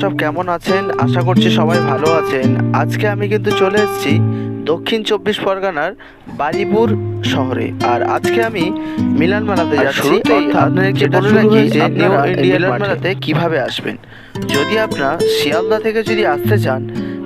সব কেমন আছেন? আশা করছি সবাই ভালো আছেন। আজকে আমি কিন্তু চলে এসেছি দক্ষিণ চব্বিশ পরগনার বারিপুর শহরে। আর আজকে আমি মিলান মেলাতে যাচ্ছি। শুরুতেই অর্থাৎ আপনাদের যেটা বলে রাখি যে নিউ আপনারা এই ইন্ডিয়ান মিলন মেলাতে কীভাবে আসবেন? যদি আপনারা শিয়ালদা থেকে যদি আসতে চান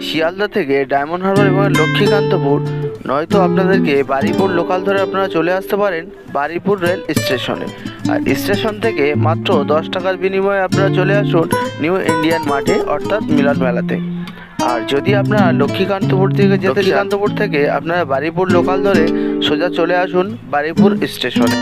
শিয়ালদা থেকে ডায়মন্ড হারবার এবং লক্ষ্মীকান্তপুর নয়তো আপনাদেরকে বারিপুর লোকাল ধরে আপনারা চলে আসতে পারেন বারিপুর রেল স্টেশনে আর স্টেশন থেকে মাত্র দশ টাকার বিনিময়ে আপনারা চলে আসুন নিউ ইন্ডিয়ান মাঠে অর্থাৎ মিলন মেলাতে। আর যদি আপনারা লক্ষ্মীকান্তপুর থেকে যেতে লক্ষ্মীকান্তপুর থেকে আপনারা বারিপুর লোকাল ধরে সোজা চলে আসুন বারিপুর স্টেশনে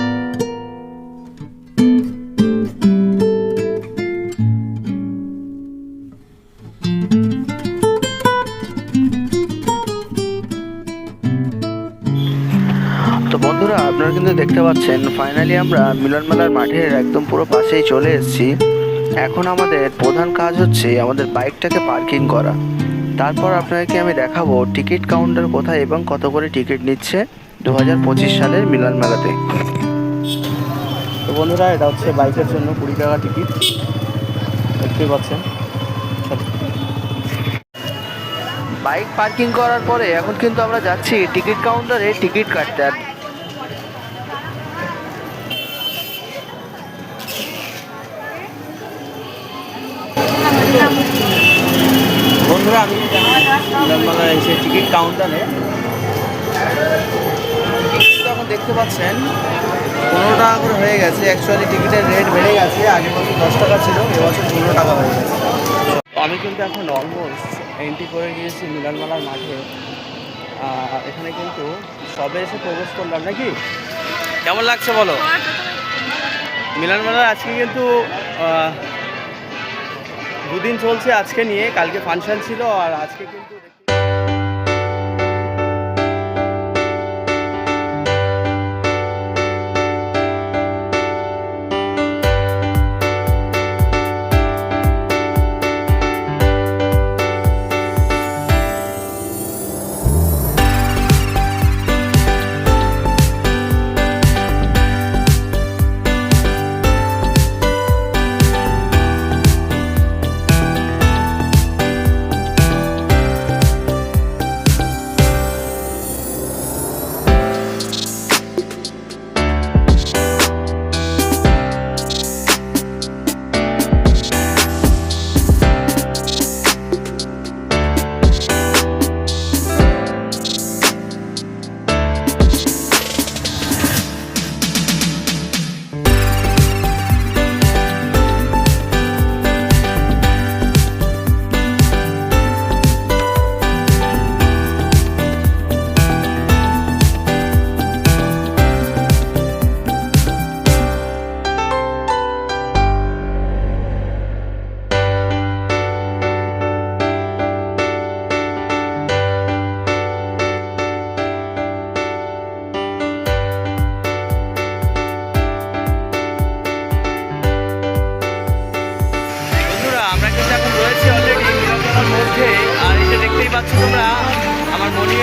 বন্ধুরা, আপনারা কিন্তু দেখতে পাচ্ছেন ফাইনালি আমরা মিলন মেলার মাঠের একদম পুরো পাশেই চলে এসেছি। এখন আমাদের প্রধান কাজ হচ্ছে আমাদের বাইকটাকে পার্কিং করা। তারপর আপনাদেরকে আমি দেখাবো টিকিট কাউন্টার কোথায় এবং কত করে টিকিট নিচ্ছে দু হাজার পঁচিশ সালের মিলন মেলাতে। বন্ধুরা, এটা হচ্ছে বাইকের জন্য কুড়ি টাকা টিকিট। দেখতেই পাচ্ছেন। বাইক পার্কিং করার পরে এখন কিন্তু আমরা যাচ্ছি টিকিট কাউন্টারে টিকিট কাটতে। আর বন্ধুরা আমি এসে টিকিট কাউন্টারে এখন দেখতে পাচ্ছেন পনেরো টাকা করে হয়ে গেছে। অ্যাকচুয়ালি টিকিটের রেট বেড়ে গেছে। আগের বছর দশ টাকা ছিল এবছর পনেরো টাকা হয়ে গেছে। আমি কিন্তু এখন অলমোস্ট এন্ট্রি করে গিয়েছি মিলনমালার মাঠে। এখানে কিন্তু সবে এসে প্রবেশ করলাম নাকি? কেমন লাগছে বলো? মিলনমেলার আজকে কিন্তু দুদিন চলছে আজকে নিয়ে কালকে ফাংশন ছিল আর আজকে কিন্তু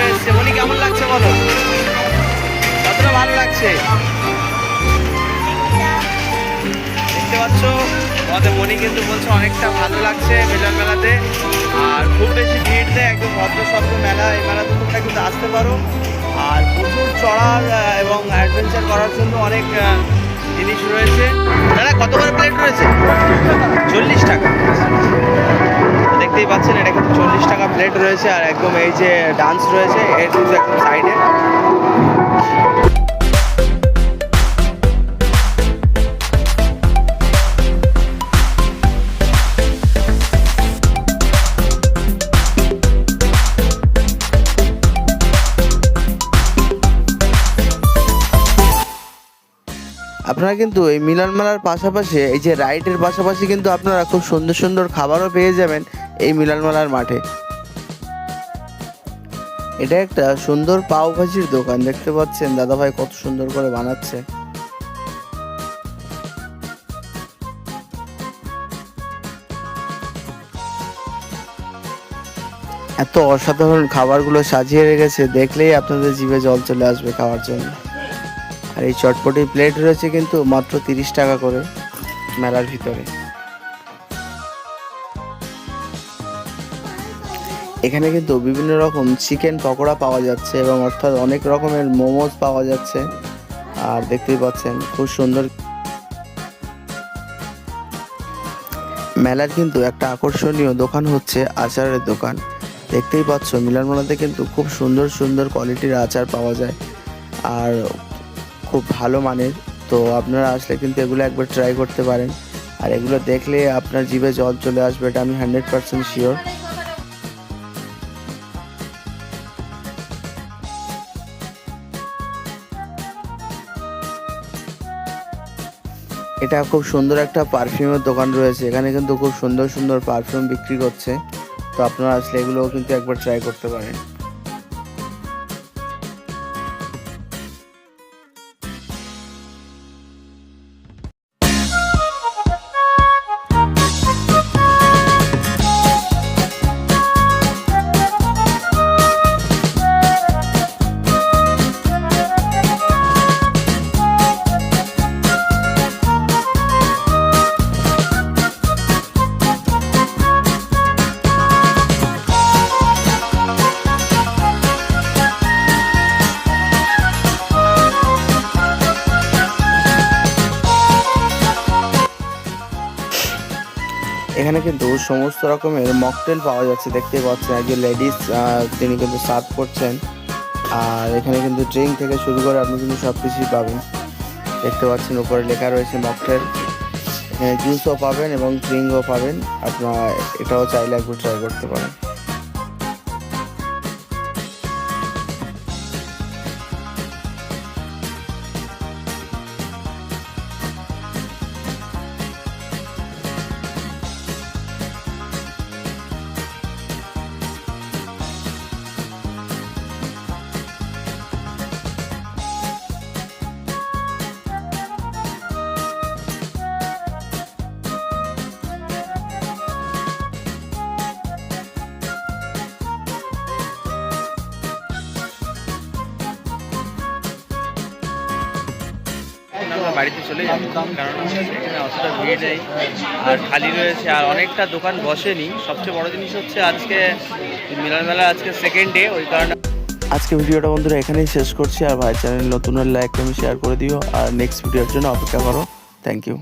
মনিও এসছে। মনি কেমন লাগছে বলো? কতটা ভালো লাগছে? দেখতে পাচ্ছ আমাদের মনি কিন্তু বলছে অনেকটা ভালো লাগছে মিলন মেলাতে। আর খুব বেশি ভিড় নেই, একদম ভদ্র শব্দ মেলা। এই মেলাতে তোমরা কিন্তু আসতে পারো। আর প্রচুর চড়ার এবং অ্যাডভেঞ্চার করার জন্য অনেক জিনিস রয়েছে। দাদা কত করে প্লেট রয়েছে? চল্লিশ টাকা। দেখতেই পাচ্ছেন, এটা কিন্তু চল্লিশ টাকা প্লেট রয়েছে আর একদম এই যে ডান্স রয়েছে, এর কিন্তু একদম সাইডে আপনারা কিন্তু এই মিলন মেলার পাশাপাশি, এই যে রাইডের পাশাপাশি কিন্তু আপনারা খুব সুন্দর সুন্দর খাবারও পেয়ে যাবেন। এই মিলন মেলার মাঠে। এটা একটা সুন্দর পাও ভাজির দোকান, দেখতে পাচ্ছেন? দাদাভাই কত সুন্দর করে বানাচ্ছে। এত অসাধারণ খাবারগুলো সাজিয়ে রেখেছে, দেখলেই আপনাদের জিভে জল চলে আসবে খাওয়ার জন্য। আর এই চটপটি প্লেট রয়েছে কিন্তু মাত্র তিরিশ টাকা করে মেলার ভিতরে। এখানে কিন্তু বিভিন্ন রকম চিকেন পকোড়া পাওয়া যাচ্ছে এবং অর্থাৎ অনেক রকমের মোমোজ পাওয়া যাচ্ছে। আর দেখতেই পাচ্ছেন, খুব সুন্দর মেলার কিন্তু একটা আকর্ষণীয় দোকান হচ্ছে আচারের দোকান। দেখতেই পাচ্ছ মিলনমেলাতে কিন্তু খুব সুন্দর সুন্দর কোয়ালিটির আচার পাওয়া যায় আর খুব ভালো মানের। তো আপনারা আসলে কিন্তু এগুলো একবার ট্রাই করতে পারেন। আর এগুলো দেখলে আপনার জিভে জল চলে আসবে, এটা আমি হান্ড্রেড পার্সেন্ট শিওর এটা খুব সুন্দর একটা পারফিউমের দোকান রয়েছে। এখানে কিন্তু খুব সুন্দর সুন্দর পারফিউম বিক্রি করছে। তো আপনারা আসলে এগুলোও কিন্তু একবার ট্রাই করতে পারেন। এখানে কিন্তু সমস্ত রকমের মকটেল পাওয়া যাচ্ছে, দেখতে পাচ্ছেন। একজন লেডিস তিনি কিন্তু সার্ভ করছেন। আর এখানে কিন্তু ড্রিঙ্ক থেকে শুরু করে আপনি কিন্তু সব কিছুই পাবেন। দেখতে পাচ্ছেন, উপরে লেখা রয়েছে মকটেল। জুসও পাবেন এবং ড্রিঙ্কও পাবেন। আপনার এটাও চাইলে একটু ট্রাই করতে পারেন। বাড়িতে চলে যাব কারণ এখানে অতটা ভিড় নেই। আর খালি রয়েছে, আর অনেকটা দোকান বসেনি। সবচেয়ে বড় জিনিস হচ্ছে আজকে মিলন মেলা, আজকে সেকেন্ড ডে ওই কারণে আজকে ভিডিওটা বন্ধুরা এখানেই শেষ করছি, আর ভাই চ্যানেল নতুন লাইক আমি শেয়ার করে দিও। আর নেক্সট ভিডিওর জন্য অপেক্ষা করো। Thank you